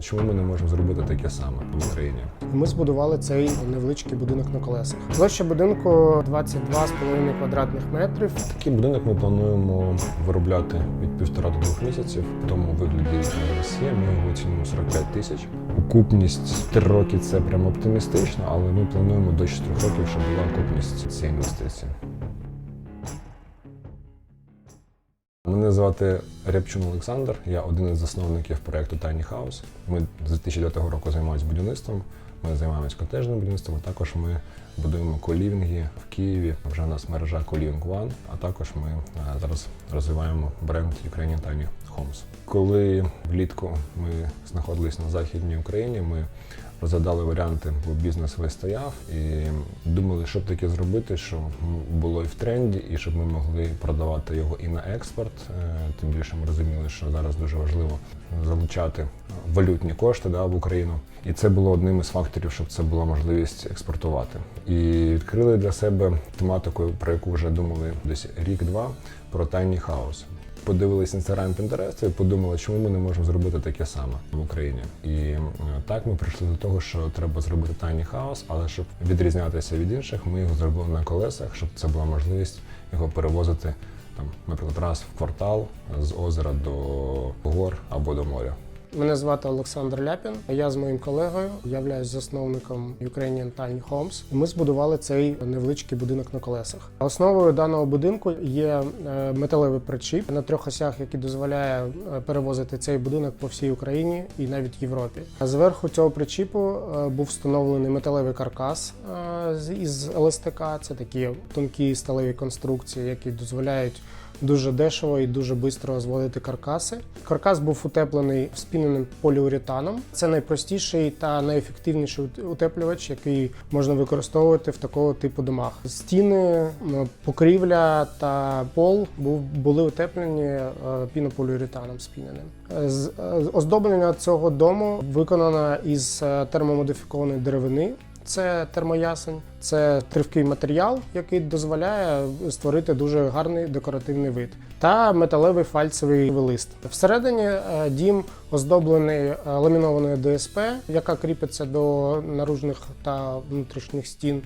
Чому ми не можемо зробити таке саме в Україні? Ми збудували цей невеличкий будинок на колесах. Площа будинку 22,5 квадратних метрів. Такий будинок ми плануємо виробляти від півтора до двох місяців. В тому вигляді є. Ми його оцінюємо 45 тисяч. Окупність три роки це прямо оптимістично, але ми плануємо до 4 років, щоб була окупність цієї інвестиції. Мене звати Рябчун Олександр. Я один із засновників проекту Tiny House. Ми з 2009 року займаємося будівництвом. Ми займаємося котежним будівництвом. а Також ми будуємо колівінги в Києві. Вже у нас мережа Coliving One, а також ми е, зараз розвиваємо бренд Ukrainian Tiny Homes. Коли влітку ми знаходились на західній Україні, ми розглядали варіанти, бо бізнес весь стояв, і думали, що б таке зробити, що було і в тренді, і щоб ми могли продавати його і на експорт. Е, Тим більше ми розуміли, що зараз дуже важливо залучати валютні кошти да, в Україну. І це було одним із факторів, щоб це була можливість експортувати. І відкрили для себе тематику, про яку вже думали десь рік-два, про Tiny House. Подивились інстаграм Пінтерест і подумали, чому ми не можемо зробити таке саме в Україні. І е, так ми прийшли до того, що треба зробити тайні хаос, але щоб відрізнятися від інших, ми його зробили на колесах, щоб це була можливість його перевозити там, наприклад, раз в квартал з озера до гор або до моря. Мене звати Олександр Ляпін. Я з моїм колегою являюсь засновником Ukrainian Tiny Homes. Ми збудували цей невеличкий будинок на колесах. Основою даного будинку є е, металевий причіп на трьох осях, який дозволяє е, перевозити цей будинок по всій Україні і навіть Європі. Зверху цього причіпу е, був встановлений металевий каркас із ЛСТК. Це такі тонкі сталеві конструкції, які дозволяють дуже дешево і дуже швидко зводити каркаси. Каркас був утеплений спіненим поліуретаном. Це найпростіший та найефективніший утеплювач, який можна використовувати в такого типу домах. Стіни, покрівля та пол були утеплені е, пінополіуретаном спіненим. Е, е, Оздоблення цього дому виконано із термомодифікованої деревини. Це термоясень, це тривкий матеріал, який дозволяє створити дуже гарний декоративний вид, та металевий фальцевий лист. Всередині е, дім оздоблений е, ламінованою ДСП, яка кріпиться до наружних та внутрішніх стін.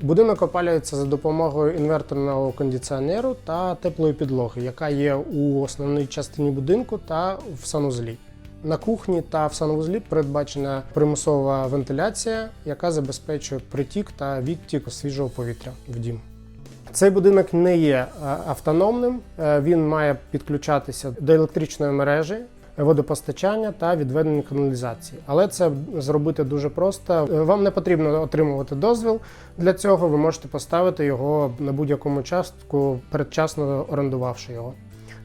Будинок опалюється за допомогою інверторного кондиціонеру та теплої підлоги, яка є у основній частині будинку та в санузлі. На кухні та в санвузлі передбачена примусова вентиляція, яка забезпечує притік та відтік свіжого повітря в дім. Цей будинок не є е, автономним, е, він має підключатися до електричної мережі, водопостачання та відведення каналізації. Але це зробити дуже просто. Е, Вам не потрібно отримувати дозвіл. Для цього ви можете поставити його на будь-якому частку, передчасно орендувавши його.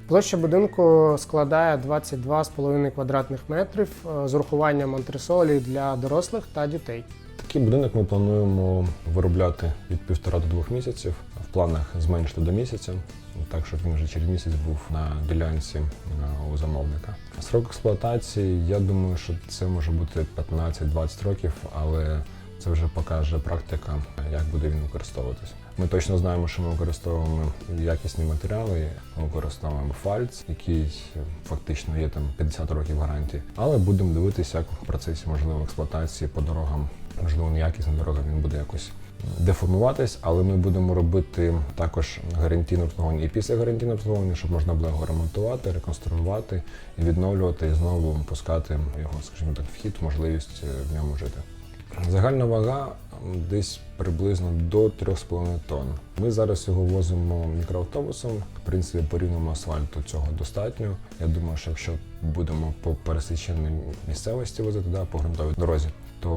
Площа будинку складає 22,5 квадратних метрів е, з урахуванням антресолі для дорослих та дітей. Такий будинок ми плануємо виробляти від півтора до двох місяців. В планах зменшити до місяця, так щоб він вже через місяць був на ділянці е, у замовника. Срок експлуатації, я думаю, що це може бути 15-20 років, але це вже покаже практика, як буде він використовуватись. Ми точно знаємо, що ми використовуємо якісні матеріали. Ми використовуємо фальц, який фактично є там 50 років гарантії. Але будемо дивитися, як в процесі можливо експлуатації по дорогам, можливо, неякісна дорога він буде якось деформуватись, але ми будемо робити також гарантійне обслуговування і після гарантійного обслуговування, щоб можна було його ремонтувати, реконструювати і відновлювати, і знову пускати його, скажімо так, в хід, можливість е, в ньому жити. Загальна вага десь приблизно до 3,5 тонн. Ми зараз його возимо мікроавтобусом. В принципі, по рівному асфальту цього достатньо. Я думаю, що якщо будемо по пересіченій місцевості возити, да, по ґрунтовій дорозі, то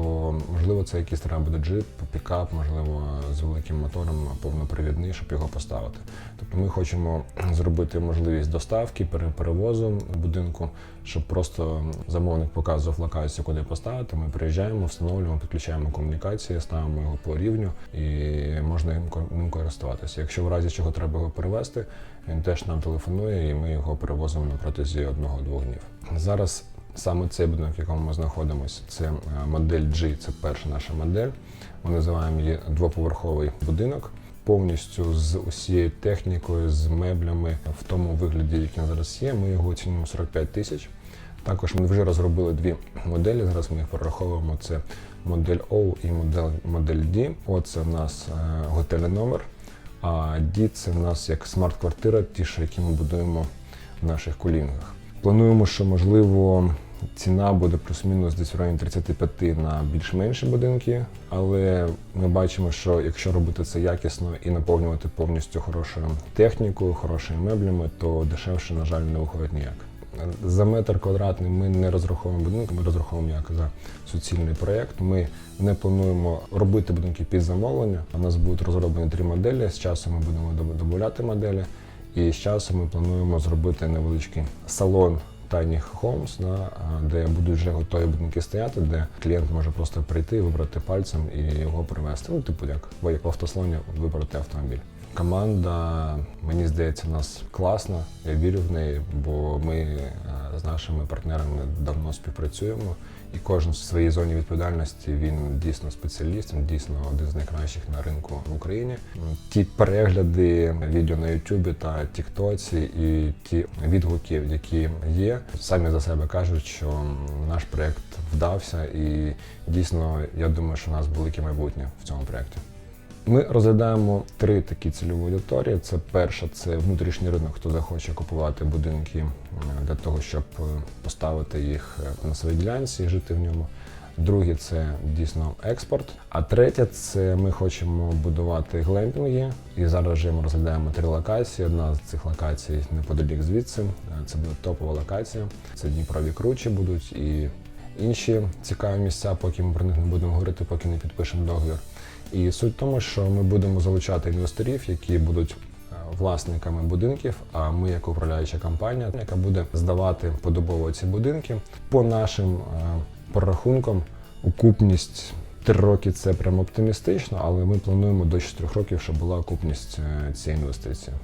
можливо це якийсь треба буде джип, пікап, можливо, з великим мотором повнопривідний, щоб його поставити. Тобто ми хочемо зробити можливість доставки, пере- перевозу будинку, щоб просто замовник показував локацію, куди поставити. Ми приїжджаємо, встановлюємо, підключаємо комунікації, ставимо його по рівню і можна ним користуватися. Якщо в разі чого треба його перевезти, він теж нам телефонує, і ми його перевозимо на протязі одного-двох днів. Зараз Саме цей будинок, в якому ми знаходимося, це е, модель G, це перша наша модель. Ми називаємо її двоповерховий будинок. Повністю з усією технікою, з меблями в тому вигляді, який зараз є. Ми його оцінюємо 45 тисяч. Також ми вже розробили дві моделі. Зараз ми їх перераховуємо. Це модель O і модель, модель D. O це в нас е, готельний номер, а D це в нас як смарт-квартира, ті, що які ми будуємо в наших кулінгах. Плануємо, що можливо ціна буде плюс-мінус десь в районі 35 на більш-менші будинки, але ми бачимо, що якщо робити це якісно і наповнювати повністю хорошою технікою, хорошими меблями, то дешевше, на жаль, не виходить ніяк. За метр квадратний ми не розраховуємо будинок, ми розраховуємо як за суцільний проєкт. Ми не плануємо робити будинки під замовлення. У нас будуть розроблені три моделі. З часом ми будемо додавати моделі. І з часом ми плануємо зробити невеличкий салон Tiny Homes, на де будуть вже готові будинки стояти, де клієнт може просто прийти, вибрати пальцем і його привезти. Ну, типу, як, в автослоні вибрати автомобіль. Команда, мені здається, нас класна. Я вірю в неї, бо ми е, з нашими партнерами давно співпрацюємо, і кожен в своїй зоні відповідальності він дійсно спеціаліст, він дійсно один з найкращих на ринку в Україні. Ті перегляди відео на Ютубі та Тіктоці і ті відгуки, які є, самі за себе кажуть, що наш проект вдався, і дійсно я думаю, що у нас велике майбутнє в цьому проєкті. Ми розглядаємо три такі цільові аудиторії. Це перша це внутрішній ринок, хто захоче купувати будинки е, для того, щоб е, поставити їх е, на своїй ділянці і жити в ньому. Друге це дійсно експорт. А третє це ми хочемо будувати глемпінги. І зараз вже ми розглядаємо три локації. Одна з цих локацій неподалік звідси. Це буде топова локація. Це Дніпрові кручі будуть і інші цікаві місця, поки ми про них не будемо говорити, поки не підпишемо договір. І суть в тому, що ми будемо залучати інвесторів, які будуть е, власниками будинків. А ми, як управляюча компанія, яка буде здавати подобово ці будинки, по нашим е, прорахункам, окупність. Три роки це прям оптимістично, але ми плануємо до 4 років, щоб була окупність е, цієї інвестиції.